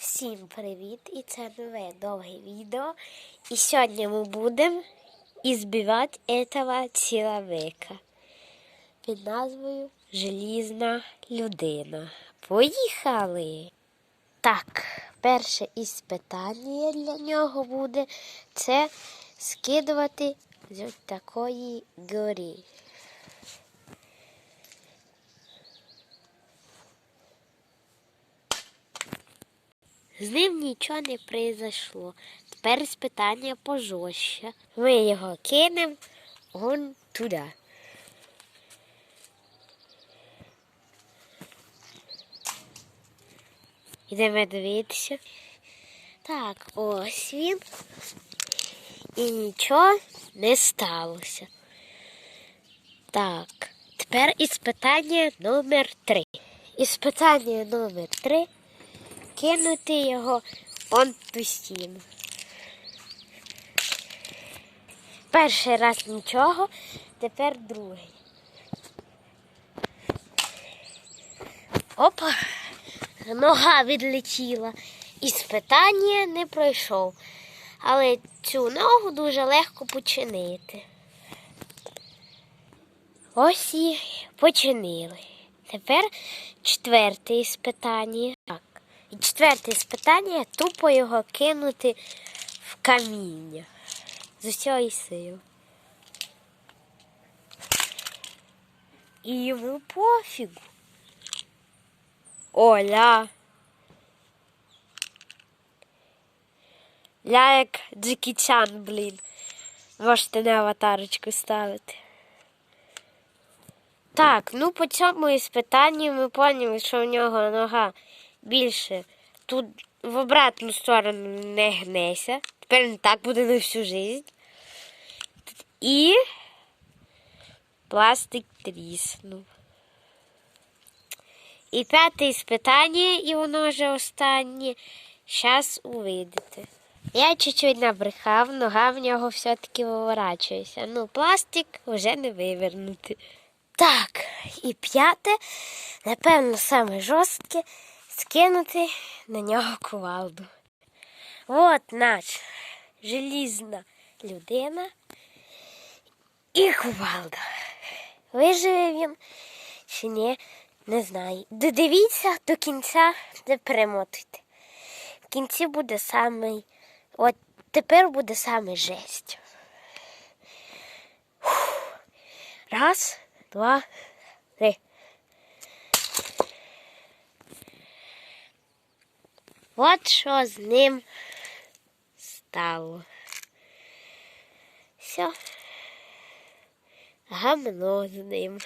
Всім привіт! І це нове довге відео. І сьогодні ми будемо ізбивати этого чоловіка під назвою Желізна людина. Поїхали! Так, перше із питання для нього буде це скидувати з такої гори. З ним нічого не произошло. Тепер спитання пожорстче. Ми його кинемо вон туди. Йдемо дивитися. Так, ось він. І нічого не сталося. Так, тепер іспитання номер три. Іспитання номер три кинути його он ту стіну. Перший раз нічого, тепер другий. Опа, нога відлетіла. Іспитання не пройшов. Але цю ногу дуже легко починити. Ось і починили. Тепер четверте іспитання. Так. І четверте іспитання тупо його кинути в каміння з усієї сили. І йому пофігу. Оля. Я як Джекі Чан, блін. Можете на аватарочку ставити. Так, ну по цьому іспитанню ми поняли, що в нього нога більше тут в обратну сторону не гнеся. Тепер не так буде на всю життя. І пластик тріснув. І п'яте іспитання, і воно вже останнє. Зараз увидите. Я чуть-чуть набрехав, нога в нього все-таки виворачується. Ну, пластик вже не вивернути. Так, і п'яте, напевно, саме жорстке скинути на нього кувалду. От наш желізна людина і кувалда. Виживе він чи ні, не знаю. Додивіться до кінця, де перемотуйте. В кінці буде самий, от тепер буде саме жесть. Раз, два, три. От що з ним стало. Все. Гамно з ним.